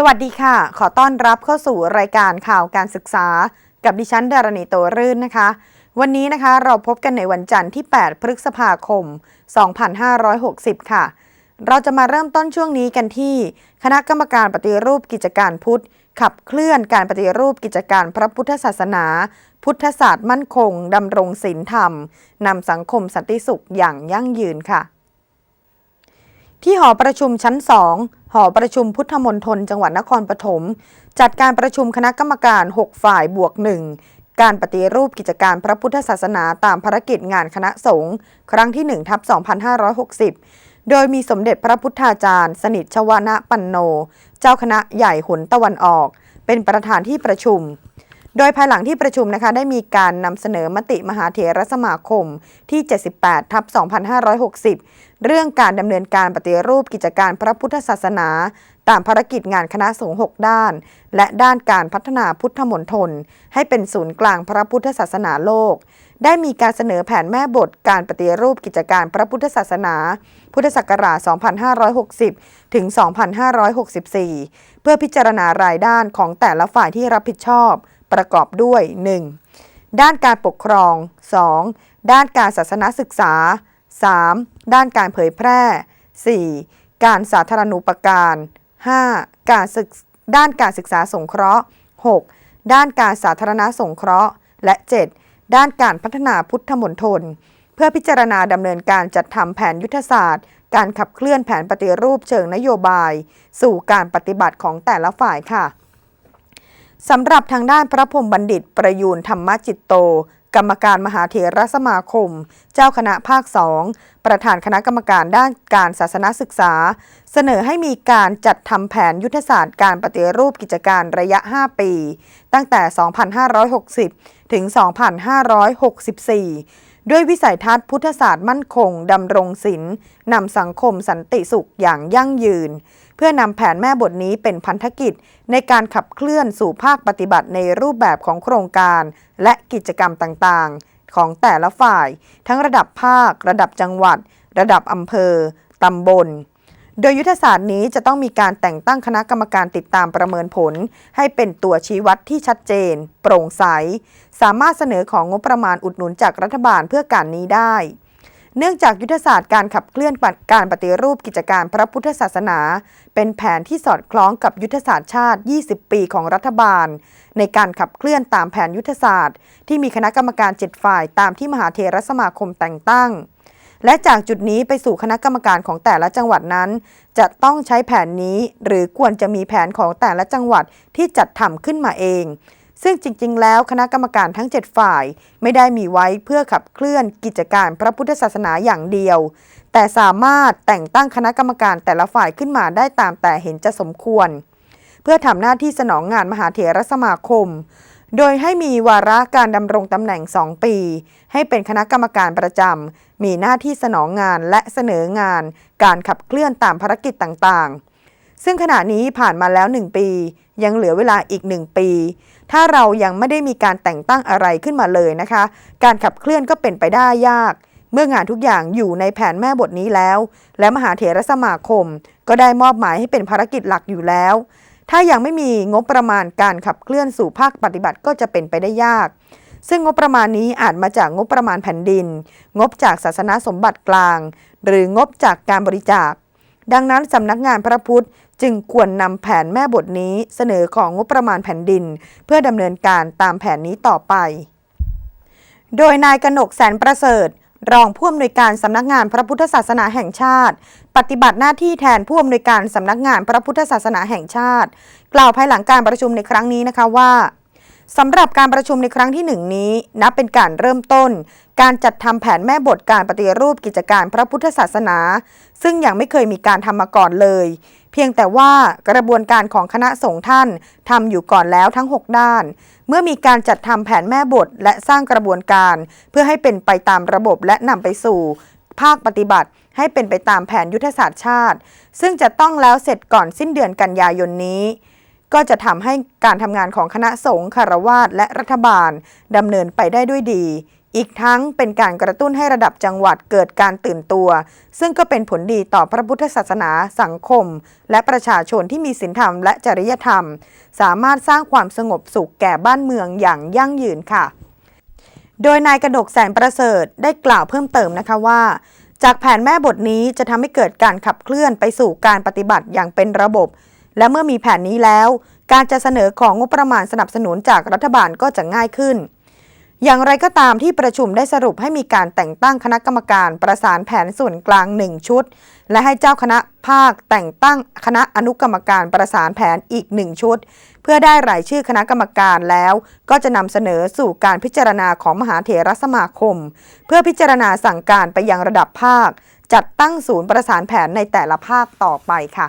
สวัสดีค่ะ ขอต้อนรับเข้าสู่รายการข่าวการศึกษา กับดิฉันดารณีโตรื่นนะคะ วันนี้นะคะเราพบกันในวันจันทร์ที่ 8 พฤษภาคม 2560 ค่ะ เราจะมาเริ่มต้นช่วงนี้กันที่ คณะกรรมการปฏิรูปกิจการพุทธ ขับเคลื่อนการปฏิรูปกิจการพระพุทธศาสนา พุทธศาสตร์มั่นคงดำรงศีลธรรมนำสังคมสันติสุขอย่างยั่งยืนค่ะ ที่หอประชุมชั้น 2 หอประชุมพุทธมณฑลจังหวัดนครปฐมจัดการประชุมคณะกรรมการ 6 ฝ่ายบวกหนึ่งการปฏิรูปกิจการพระพุทธศาสนาตามภารกิจงานคณะสงฆ์ครั้งที่1ทับ2560 โดยมีสมเด็จพระพุทธาจารย์ สนิทชวนะปันโน เจ้าคณะใหญ่หุนตะวันออก เป็นประธานที่ประชุม โดยภายหลังที่ประชุมนะคะได้มีการนำเสนอมติมหาเถรสมาคมที่ 78 ทับ 2560 เรื่องการดำเนินการปฏิรูปกิจการพระพุทธศาสนา ตามภารกิจงานคณะสงฆ์6ด้าน และด้านการพัฒนาพุทธมณฑลให้เป็นศูนย์กลางพระพุทธศาสนาโลก ได้มีการเสนอแผนแม่บทการปฏิรูปกิจการพระพุทธศาสนา พุทธศักราช 2560 ถึง 2564 เพื่อพิจารณารายด้านของแต่ละฝ่ายที่รับผิดชอบ ประกอบด้วย 1. ด้านการปกครอง 2. ด้านการศาสนศึกษา 3. ด้านการเผยแพร่ 4. การสาธารณูปการ 5. การศึกด้านการศึกษาสงเคราะห์ 6. ด้านการสาธารณสงเคราะห์ และ 7. ด้านการพัฒนาพุทธมณฑลเพื่อพิจารณาดำเนินการจัดทำแผนยุทธศาสตร์ การขับเคลื่อนแผนปฏิรูปเชิงนโยบาย สู่การปฏิบัติของแต่ละฝ่ายค่ะ สำหรับทางด้านพระพรมบัณฑิตประยูนธรรมจิตโต กรรมการมหาเถรสมาคม เจ้าคณะภาคสองประธานคณะกรรมการด้านการศาสนศึกษา เสนอให้มีการจัดทำแผนยุทธศาสตร์การปฏิรูปกิจการระยะ 5 ปี ตั้งแต่ 2560 ถึง 2564ด้วยวิสัยทัศน์พุทธศาสตร์มั่นคง ดำรงศีลป์นำสังคมสันติสุขอย่างยั่งยืน เพื่อนำแผนแม่บทนี้เป็นพันธกิจ ในการขับเคลื่อนสู่ภาคปฏิบัติในรูปแบบของโครงการ และกิจกรรมต่างๆ ของแต่ละฝ่าย ทั้งระดับภาค ระดับจังหวัด ระดับอำเภอตำบลโดยยุทธศาสตร์นี้จะต้องมีการแต่งตั้งคณะกรรมการติดตามประเมินผล ให้เป็นตัวชี้วัดที่ชัดเจน โปร่งใส สามารถเสนอของงบประมาณอุดหนุนจากรัฐบาลเพื่อการนี้ได้ เนื่องจากยุทธศาสตร์การขับเคลื่อนการปฏิรูปกิจการพระพุทธศาสนา เป็นแผนที่สอดคล้องกับยุทธศาสตร์ชาติ 20 ปีของรัฐบาล ในการขับเคลื่อนตามแผนยุทธศาสตร์ ที่มีคณะกรรมการ7ฝ่ายตามที่มหาเถรสมาคมแต่งตั้ง และจากจุดนี้ไปสู่คณะกรรมการของแต่ละจังหวัดนั้น จะต้องใช้แผนนี้ หรือควรจะมีแผนของแต่ละจังหวัดที่จัดทำขึ้นมาเอง ซึ่งจริง ๆ แล้วคณะกรรมการทั้ง 7 ฝ่าย ไม่ได้มีไว้เพื่อขับเคลื่อนกิจการพระพุทธศาสนาอย่างเดียว แต่สามารถแต่งตั้งคณะกรรมการแต่ละฝ่ายขึ้นมาได้ตามแต่เห็นจะสมควร เพื่อทำหน้าที่สนองงานมหาเถรสมาคม โดยให้มีวาระการดำรงตำแหน่ง 2 ปี ให้เป็นคณะกรรมการประจำมีหน้าที่สนองงานและเสนองาน การขับเคลื่อนตามภารกิจต่างๆซึ่งขณะนี้ผ่านมาแล้ว 1 ปี ยังเหลือเวลาอีก 1 ปี ถ้าเรายังไม่ได้มีการแต่งตั้งอะไรขึ้นมาเลยนะคะ การขับเคลื่อนก็เป็นไปได้ยาก เมื่องานทุกอย่างอยู่ในแผนแม่บทนี้แล้ว และมหาเถรสมาคม ก็ได้มอบหมายให้เป็นภารกิจหลักอยู่แล้ว ถ้ายังไม่มีงบประมาณการขับเคลื่อนสู่ภาคปฏิบัติก็จะเป็นไปได้ยาก ซึ่งงบประมาณนี้อาจมาจากงบประมาณแผ่นดิน งบจากศาสนาสมบัติกลาง หรืองบจากการบริจาค ดังนั้นสำนักงานพระพุทธจึงควรนำแผนแม่บทนี้เสนอของงบประมาณแผ่นดิน เพื่อดำเนินการตามแผนนี้ต่อไป โดยนายกนกแสนประเสริฐ รองผู้อำนวยการสำนักงานพระพุทธศาสนาแห่งชาติ ปฏิบัติหน้าที่แทนผู้อำนวยการสำนักงานพระพุทธศาสนาแห่งชาติ กล่าวภายหลังการประชุมในครั้งนี้นะคะว่า สำหรับการประชุมในครั้งที่หนึ่งนี้ นับเป็นการเริ่มต้น การจัดทำแผนแม่บทการปฏิรูปกิจการพระพุทธศาสนา ซึ่งยังไม่เคยมีการทำมาก่อนเลย เพียงแต่ว่ากระบวนการของคณะสงฆ์ท่านทำอยู่ก่อนแล้วทั้ง 6 ด้าน เมื่อมีการจัดทำแผนแม่บทและสร้างกระบวนการ เพื่อให้เป็นไปตามระบบและนำไปสู่ ภาคปฏิบัติให้เป็นไปตามแผนยุทธศาสตร์ชาติ ซึ่งจะต้องแล้วเสร็จก่อนสิ้นเดือนกันยายนนี้ ก็จะทำให้การทำงานของคณะสงฆ์คารวาสและรัฐบาลดำเนินไปได้ด้วยดี อีกทั้งเป็นการกระตุ้นให้ระดับจังหวัดเกิดการตื่นตัว ซึ่งก็เป็นผลดีต่อพระพุทธศาสนา สังคม และประชาชนที่มีศีลธรรมและจริยธรรม สามารถสร้างความสงบสุขแก่บ้านเมืองอย่างยั่งยืนค่ะ โดยนายกระดกแสนประเสริฐได้กล่าวเพิ่มเติมนะคะว่าจากแผนแม่บทนี้จะทำให้เกิดการขับเคลื่อนไปสู่การปฏิบัติอย่างเป็นระบบ และเมื่อมีแผนนี้แล้ว การจะเสนอของงบประมาณสนับสนุนจากรัฐบาลก็จะง่ายขึ้น อย่างไรก็ตามที่ประชุมได้สรุปให้มีการแต่งตั้งคณะกรรมการประสานแผนส่วนกลาง 1 ชุด และให้เจ้าคณะภาคแต่งตั้งคณะอนุกรรมการประสานแผนอีก 1 ชุด เพื่อได้รายชื่อคณะกรรมการแล้ว ก็จะนำเสนอสู่การพิจารณาของมหาเถรสมาคม เพื่อพิจารณาสั่งการไปยังระดับภาค จัดตั้งศูนย์ประสานแผนในแต่ละภาคต่อไปค่ะ